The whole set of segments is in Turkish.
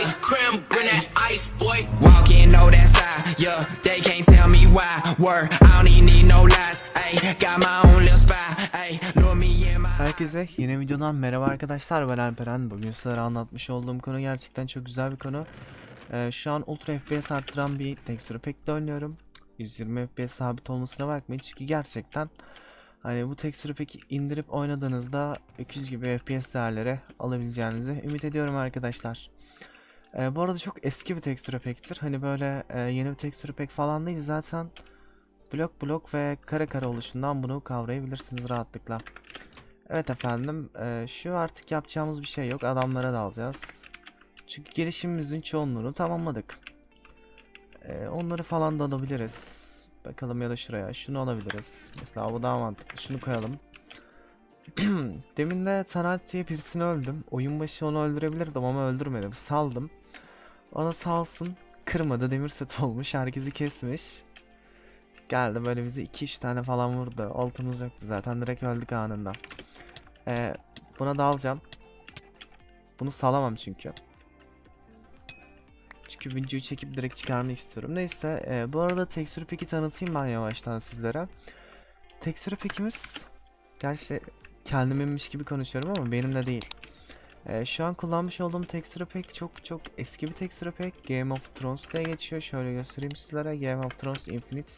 ice cream, bring that ice, boy. Walk in, know that's I, yeah. They can't tell me why. Word, I don't even need no lies. Ayy, got my own little spy. Ayy, lure me in my. Herkese yeni videodan merhaba arkadaşlar ben Alperen Bugün sizlere anlatmış olduğum konu gerçekten çok güzel bir konu Ee, Şu an Ultra FPS arttıran bir tekstürü pek de oynuyorum 120 FPS sabit olmasına bakmayın çünkü gerçekten Hani bu tekstürü peki indirip oynadığınızda 200 gibi FPS değerleri alabileceğinizi ümit ediyorum arkadaşlar Ee, Bu arada çok eski bir tekstür pektir Hani böyle e, yeni bir tekstür pek falan değil zaten Blok blok ve kare kare oluşundan bunu kavrayabilirsiniz rahatlıkla Evet efendim, eee, şu artık yapacağımız bir şey yok. Adamlara dalacağız. Çünkü gelişimimizin çoğunluğunu tamamladık. Eee, onları falan da alabiliriz. Bakalım ya da şuraya. Şunu alabiliriz. Mesela bu daha mantıklı. Şunu koyalım. Demin de Tanalp diye birisini öldüm. Oyun başı onu öldürebilirdim ama öldürmedim. Saldım. Ona salsın. Kırmadı. Demir set olmuş. Herkesi kesmiş. Geldi böyle bize 2-3 tane falan vurdu. Altımız yoktu zaten. Direkt öldük anında. Ee, buna da alacağım. Bunu salamam çünkü. Çünkü videoyu çekip direkt çıkarmak istiyorum. Neyse e, bu arada tekstür peki tanıtayım ben yavaştan sizlere. Tekstür pekimiz gerçi kendimmiş gibi konuşuyorum ama benim de değil. E, şu an kullanmış olduğum tekstür pek çok çok eski bir tekstür pek. Game of Thrones diye geçiyor. Şöyle göstereyim sizlere. Game of Thrones Infinite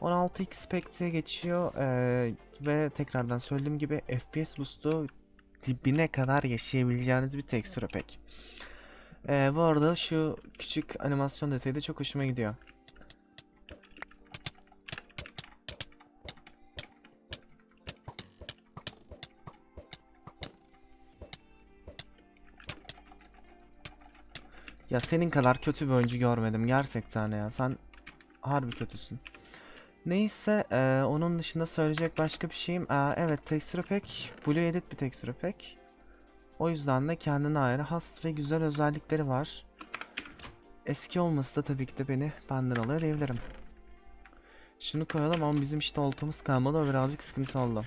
16x spec diye geçiyor eee, ve tekrardan söylediğim gibi FPS boost'u dibine kadar yaşayabileceğiniz bir tekstür pek. Eee, bu arada şu küçük animasyon detayı da çok hoşuma gidiyor. Ya senin kadar kötü bir oyuncu görmedim gerçekten ya. Sen harbi kötüsün. Neyse eee, onun dışında söyleyecek başka bir şeyim. Eee, evet texture pack Blue Edit bir texture pack. O yüzden de kendine ayrı has ve güzel özellikleri var. Eski olması da tabii ki de beni benden alıyor diyebilirim. Şunu koyalım ama bizim işte oltamız kalmadı o birazcık sıkıntı oldu.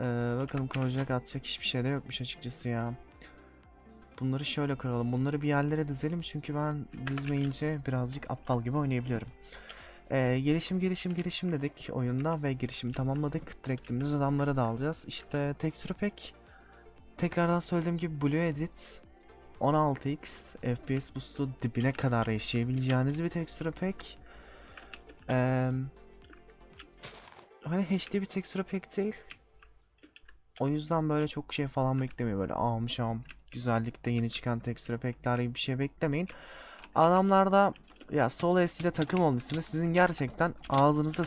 Eee, bakalım koyacak atacak hiçbir şey de yokmuş açıkçası ya. Bunları şöyle koyalım. Bunları bir yerlere dizelim çünkü ben dizmeyince birazcık aptal gibi oynayabiliyorum. Ee, gelişim gelişim gelişim dedik oyunda ve girişimi tamamladık. Direkt dümdüz adamlara da alacağız. İşte tekstürü pek tekrardan söylediğim gibi Blue Edit 16x FPS boost'u dibine kadar yaşayabileceğiniz bir tekstürü pek. Ee, hani HD bir tekstürü pek değil. O yüzden böyle çok şey falan beklemeyin böyle amşam güzellikte yeni çıkan tekstür pekler gibi bir şey beklemeyin. Adamlarda ya solo eskide takım olmuşsunuz. Sizin gerçekten ağzınıza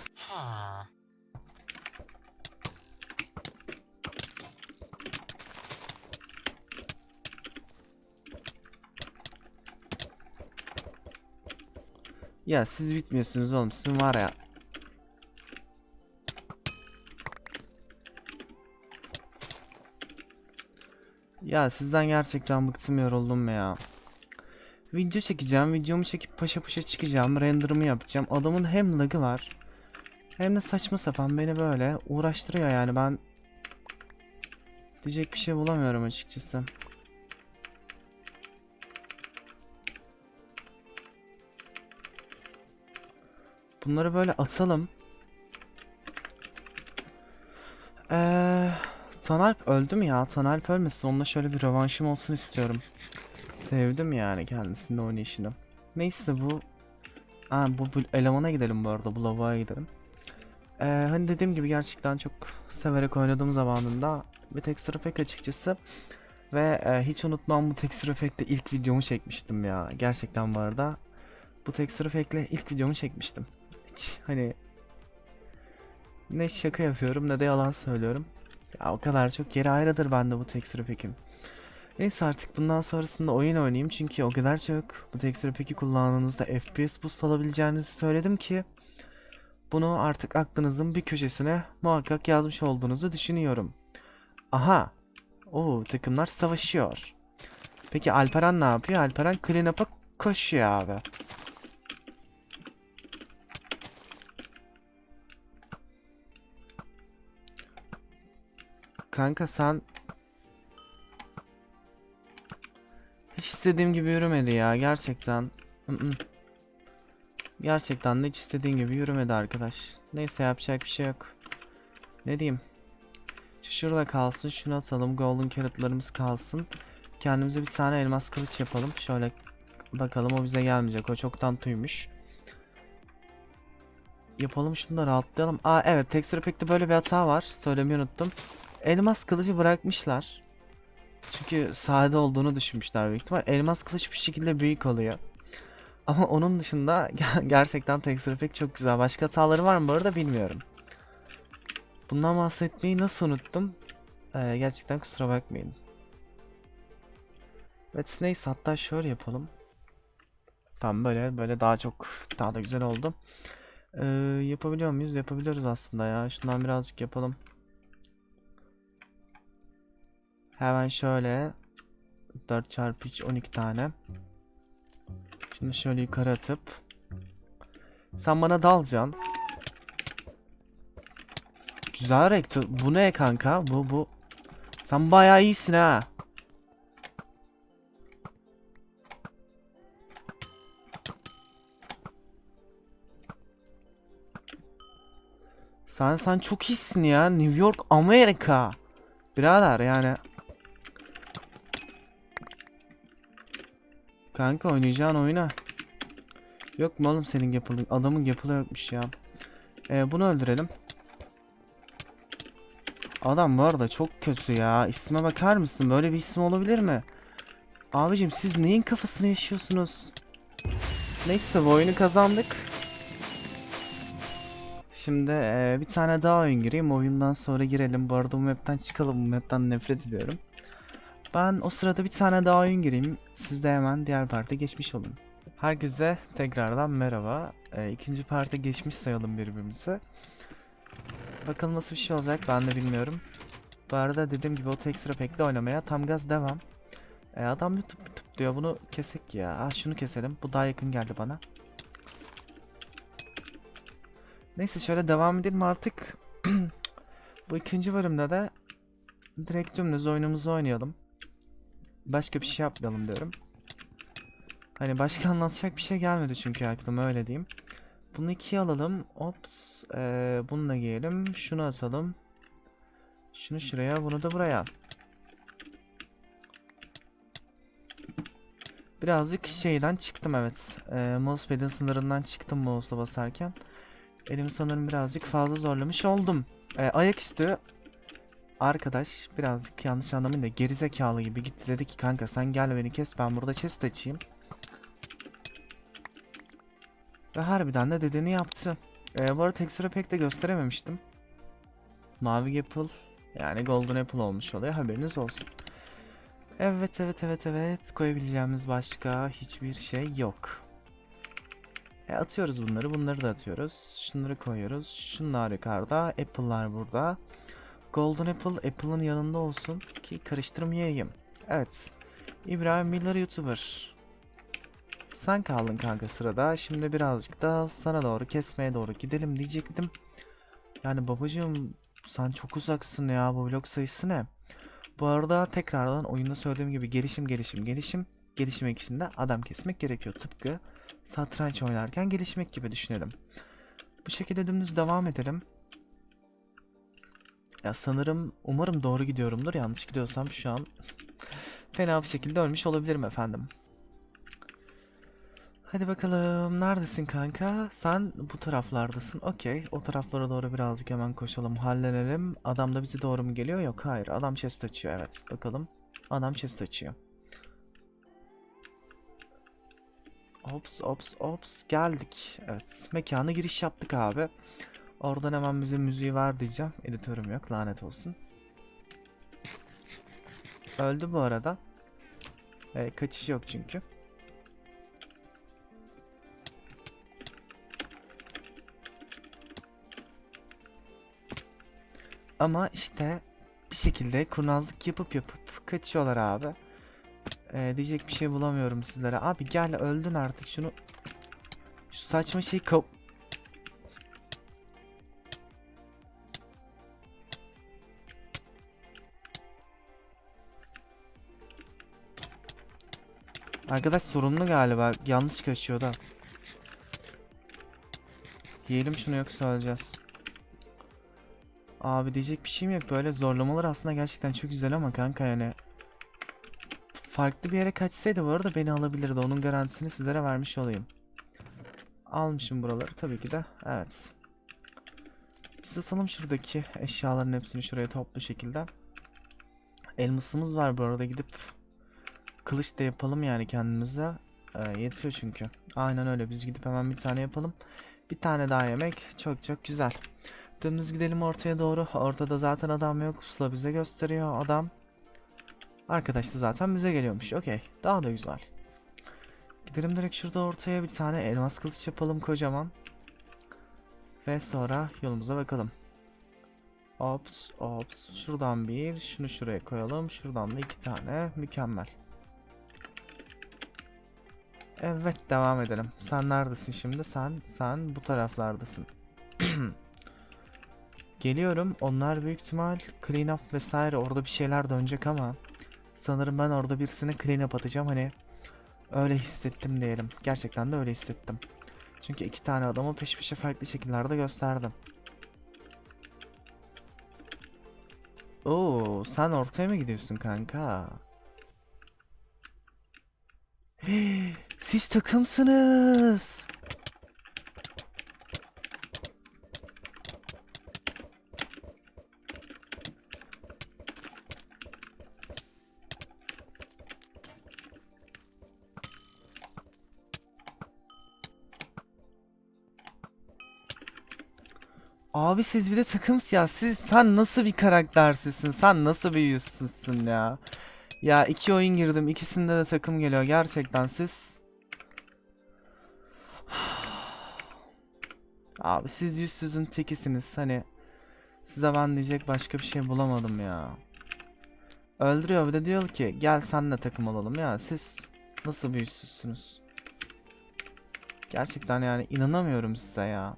Ya siz bitmiyorsunuz oğlum. Sizin var ya. Ya sizden gerçekten bıktım yoruldum ya. Video çekeceğim. Videomu çekip paşa paşa çıkacağım. Render'ımı yapacağım. Adamın hem lagı var. Hem de saçma sapan beni böyle uğraştırıyor yani ben diyecek bir şey bulamıyorum açıkçası. Bunları böyle atalım. Eee Tanalp öldü mü ya? Tanalp ölmesin. Onunla şöyle bir rövanşım olsun istiyorum. Sevdim yani kendisinin oynayışını. Neyse bu... Aa, bu, bu elemana gidelim bu arada. Bu lavaya gidelim. Ee, hani dediğim gibi gerçekten çok severek oynadığım zamanında bir texture pack açıkçası. Ve e, hiç unutmam bu texture pack'te ilk videomu çekmiştim ya. Gerçekten bu arada. Bu texture pack'le ilk videomu çekmiştim. Hiç hani... Ne şaka yapıyorum ne de yalan söylüyorum. Ya o kadar çok yeri ayrıdır bende bu texture pack'in. Neyse artık bundan sonrasında oyun oynayayım çünkü o kadar çok bu texture pack'i kullandığınızda FPS boost alabileceğinizi söyledim ki bunu artık aklınızın bir köşesine muhakkak yazmış olduğunuzu düşünüyorum. Aha. Oo takımlar savaşıyor. Peki Alperen ne yapıyor? Alperen clean up'a koşuyor abi. Kanka sen Hiç istediğim gibi yürümedi ya gerçekten. Gerçekten de hiç istediğim gibi yürümedi arkadaş. Neyse yapacak bir şey yok. Ne diyeyim? Şu şurada kalsın. Şunu atalım. Golden carrotlarımız kalsın. Kendimize bir tane elmas kılıç yapalım. Şöyle bakalım o bize gelmeyecek. O çoktan tüymüş. Yapalım şunu da rahatlayalım. Aa evet tekstür pekte böyle bir hata var. Söylemeyi unuttum. Elmas kılıcı bırakmışlar. Çünkü sade olduğunu düşünmüşler büyük ihtimal. Elmas kılıç bir şekilde büyük oluyor. Ama onun dışında ger- gerçekten tekstür pek çok güzel. Başka hataları var mı bu arada bilmiyorum. Bundan bahsetmeyi nasıl unuttum? Ee, gerçekten kusura bakmayın. Evet neyse hatta şöyle yapalım. Tamam böyle böyle daha çok daha da güzel oldu. Ee, yapabiliyor muyuz? Yapabiliyoruz aslında ya. Şundan birazcık yapalım. Hemen şöyle 4 çarpı 3 12 tane. Şimdi şöyle yukarı atıp sen bana dalacaksın. Güzel rektör. Bu ne kanka? Bu bu. Sen bayağı iyisin ha. Sen sen çok iyisin ya. New York Amerika. Birader yani. Kanka oynayacağın oyuna. Yok mu oğlum senin yapılı adamın yapılı yokmuş ya. Ee, bunu öldürelim. Adam bu arada çok kötü ya. İsme bakar mısın? Böyle bir isim olabilir mi? Abicim siz neyin kafasını yaşıyorsunuz? Neyse bu oyunu kazandık. Şimdi eee, bir tane daha oyun gireyim. Oyundan sonra girelim. Bu arada bu map'ten çıkalım. Bu map'ten nefret ediyorum. Ben o sırada bir tane daha oyun gireyim. Siz de hemen diğer parte geçmiş olun. Herkese tekrardan merhaba. Eee ikinci parte geçmiş sayalım birbirimize. Bakalım nasıl bir şey olacak ben de bilmiyorum. Bu arada dediğim gibi o texture pack'te oynamaya tam gaz devam. E, adam YouTube YouTube diyor bunu kesek ya. Ah şunu keselim. Bu daha yakın geldi bana. Neyse şöyle devam edelim artık. Bu ikinci bölümde de direkt dümdüz oyunumuzu oynayalım. Başka bir şey yapmayalım diyorum. Hani başka anlatacak bir şey gelmedi çünkü aklıma öyle diyeyim. Bunu ikiye alalım. Ops. Ee, bunu da giyelim. Şunu atalım. Şunu şuraya, bunu da buraya. Birazcık şeyden çıktım evet. Ee, mousepad'in sınırından çıktım mouse'la basarken. Elimi sanırım birazcık fazla zorlamış oldum. Ee, ayaküstü arkadaş birazcık yanlış anlamayın da gerizekalı gibi gitti dedi ki kanka sen gel beni kes ben burada chest açayım. Ve harbiden de dediğini yaptı. Ee, bu arada tekstürü pek de gösterememiştim. Mavi Apple yani Golden Apple olmuş oluyor haberiniz olsun. Evet evet evet evet koyabileceğimiz başka hiçbir şey yok. E, atıyoruz bunları bunları da atıyoruz. Şunları koyuyoruz. Şunlar yukarıda. Apple'lar burada. Golden Apple Apple'ın yanında olsun ki karıştırmayayım. Evet. İbrahim Miller YouTuber. Sen kaldın kanka sırada. Şimdi birazcık da sana doğru kesmeye doğru gidelim diyecektim. Yani babacığım sen çok uzaksın ya bu blok sayısı ne? Bu arada tekrardan oyunda söylediğim gibi gelişim gelişim gelişim gelişmek için de adam kesmek gerekiyor tıpkı satranç oynarken gelişmek gibi düşünelim. Bu şekilde dümdüz devam edelim. Ya sanırım umarım doğru gidiyorumdur yanlış gidiyorsam şu an fena bir şekilde ölmüş olabilirim efendim. Hadi bakalım neredesin kanka? Sen bu taraflardasın. Okey. O taraflara doğru birazcık hemen koşalım. Hallenelim. Adam da bizi doğru mu geliyor? Yok hayır. Adam chest açıyor. Evet. Bakalım. Adam chest açıyor. Ops ops ops geldik. Evet. Mekana giriş yaptık abi. Oradan hemen bize müziği ver diyeceğim. Editörüm yok. Lanet olsun. Öldü bu arada. Ee, kaçış yok çünkü. Ama işte bir şekilde kurnazlık yapıp yapıp kaçıyorlar abi. Ee, diyecek bir şey bulamıyorum sizlere. Abi gel öldün artık şunu. Şu saçma şeyi kap... Arkadaş sorunlu galiba. Yanlış kaçıyor da. Yiyelim şunu yoksa öleceğiz. Abi diyecek bir şeyim yok. Böyle zorlamalar aslında gerçekten çok güzel ama kanka yani. Farklı bir yere kaçsaydı bu arada beni alabilirdi. Onun garantisini sizlere vermiş olayım. Almışım buraları tabii ki de. Evet. Biz atalım şuradaki eşyaların hepsini şuraya toplu şekilde. Elmasımız var bu arada gidip kılıç da yapalım yani kendimize. Ee, yetiyor çünkü. Aynen öyle biz gidip hemen bir tane yapalım. Bir tane daha yemek çok çok güzel. Dümdüz gidelim ortaya doğru. Ortada zaten adam yok. Pusula bize gösteriyor adam. Arkadaş da zaten bize geliyormuş. Okey. Daha da güzel. Gidelim direkt şurada ortaya bir tane elmas kılıç yapalım kocaman. Ve sonra yolumuza bakalım. Ops ops. Şuradan bir. Şunu şuraya koyalım. Şuradan da iki tane. Mükemmel. Evet devam edelim. Sen neredesin şimdi? Sen sen bu taraflardasın. Geliyorum. Onlar büyük ihtimal clean up vesaire orada bir şeyler dönecek ama sanırım ben orada birisine clean up atacağım. Hani öyle hissettim diyelim. Gerçekten de öyle hissettim. Çünkü iki tane adamı peş peşe farklı şekillerde gösterdim. Oo, sen ortaya mı gidiyorsun kanka? Siz takımsınız. Abi siz bir de takımsınız ya. Siz sen nasıl bir karaktersizsin? Sen nasıl bir yüzsüzsün ya? Ya iki oyun girdim. ikisinde de takım geliyor. Gerçekten siz. Abi siz yüzsüzün tekisiniz. Hani size ben diyecek başka bir şey bulamadım ya. Öldürüyor bir de diyor ki gel senle takım olalım ya. Siz nasıl bir yüzsüzsünüz? Gerçekten yani inanamıyorum size ya.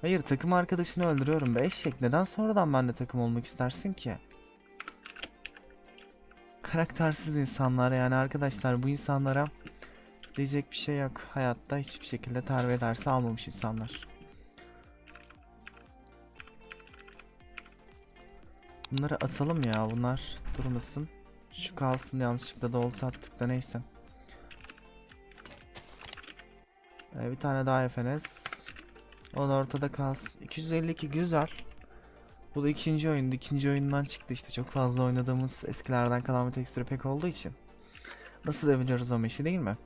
Hayır takım arkadaşını öldürüyorum be eşek. Neden sonradan benimle takım olmak istersin ki? Karaktersiz insanlar yani arkadaşlar bu insanlara diyecek bir şey yok. Hayatta hiçbir şekilde terbiye dersi almamış insanlar. Bunları atalım ya bunlar durmasın. Şu kalsın yanlışlıkla da olsa attık da neyse. Ee, bir tane daha FNS. O da ortada kalsın. 252 güzel. Bu da ikinci oyundu. İkinci oyundan çıktı işte. Çok fazla oynadığımız eskilerden kalan bir tekstürü pek olduğu için. Nasıl da biliyoruz o işi değil mi?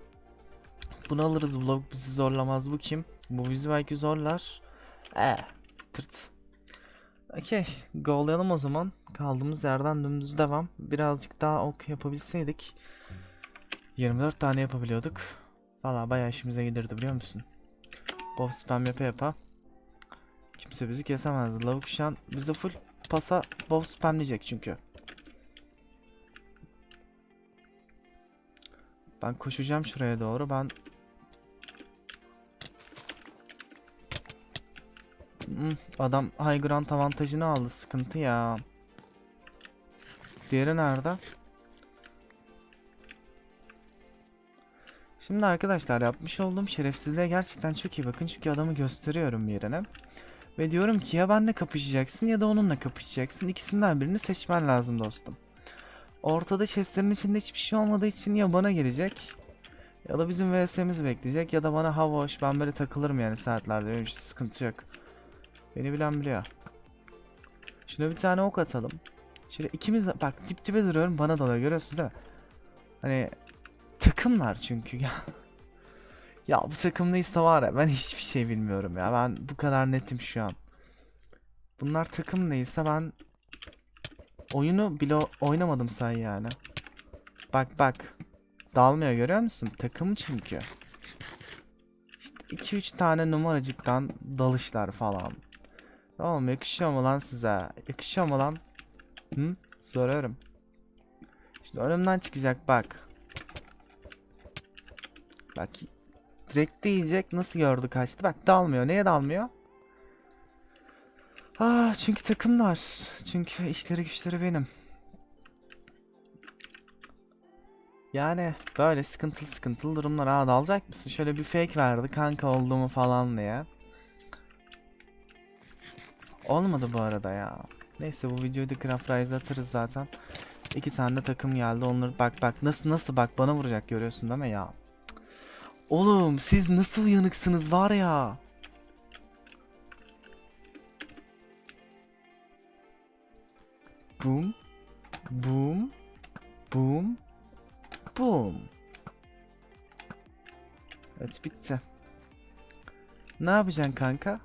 Bunu alırız. Vlog bizi zorlamaz. Bu kim? Bu bizi belki zorlar. Ee, tırt. Okey. Go'layalım o zaman. Kaldığımız yerden dümdüz devam. Birazcık daha ok yapabilseydik. 24 tane yapabiliyorduk. Valla bayağı işimize gelirdi biliyor musun? Bob spam yapa yapa. Kimse bizi kesemez. Lavuk şu an bize full pasa bob spamleyecek çünkü. Ben koşacağım şuraya doğru. Ben adam high ground avantajını aldı. Sıkıntı ya. Diğeri nerede? Şimdi arkadaşlar yapmış olduğum şerefsizliğe gerçekten çok iyi bakın çünkü adamı gösteriyorum yerine. Ve diyorum ki ya benle kapışacaksın ya da onunla kapışacaksın. İkisinden birini seçmen lazım dostum. Ortada chestlerin içinde hiçbir şey olmadığı için ya bana gelecek ya da bizim VS'mizi bekleyecek ya da bana hava hoş ben böyle takılırım yani saatlerde benim hiç sıkıntı yok. Beni bilen biliyor. Şuna bir tane ok atalım. Şöyle ikimiz bak dip dibe duruyorum bana dalıyor görüyorsunuz değil mi? Hani takımlar çünkü ya. Ya bu takım neyse var ya ben hiçbir şey bilmiyorum ya. Ben bu kadar netim şu an. Bunlar takım neyse ben oyunu bile oynamadım say yani. Bak bak. Dalmıyor görüyor musun? Takım çünkü. İşte 2-3 tane numaracıktan dalışlar falan. Oğlum yakışıyor mu lan size? Yakışıyor mu lan? Hı? Soruyorum. Şimdi önümden çıkacak bak. Bak direkt diyecek nasıl gördü kaçtı. Bak dalmıyor. Neye dalmıyor? Ah çünkü takımlar. Çünkü işleri güçleri benim. Yani böyle sıkıntılı sıkıntılı durumlar. Aa dalacak mısın? Şöyle bir fake verdi kanka olduğumu falan diye. Olmadı bu arada ya. Neyse bu videoyu da Craft Rise'a atarız zaten. İki tane de takım geldi. Onları bak bak nasıl nasıl bak bana vuracak görüyorsun değil mi ya? Oğlum siz nasıl uyanıksınız var ya. Boom. Boom. Boom. Boom. Evet bitti. Ne yapacaksın kanka?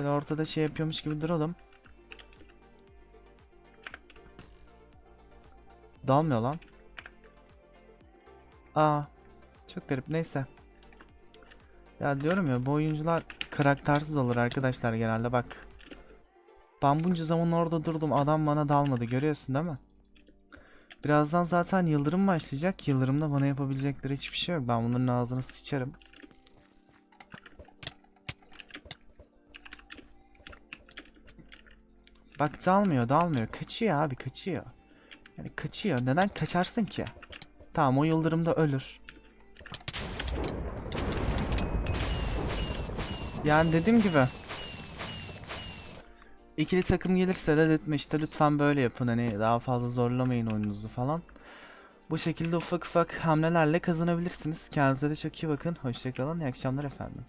Şöyle ortada şey yapıyormuş gibi duralım. Dalmıyor lan. Aa, çok garip. Neyse. Ya diyorum ya bu oyuncular karaktersiz olur arkadaşlar genelde bak. Ben bunca zaman orada durdum adam bana dalmadı görüyorsun değil mi? Birazdan zaten yıldırım başlayacak. Yıldırımda bana yapabilecekleri hiçbir şey yok. Ben bunların ağzına sıçarım. Bak dalmıyor dalmıyor. Kaçıyor abi kaçıyor. Yani kaçıyor. Neden kaçarsın ki? Tamam o yıldırımda ölür. Yani dediğim gibi. İkili takım gelirse de dedim işte lütfen böyle yapın hani daha fazla zorlamayın oyununuzu falan. Bu şekilde ufak ufak hamlelerle kazanabilirsiniz. Kendinize de çok iyi bakın. Hoşçakalın. İyi akşamlar efendim.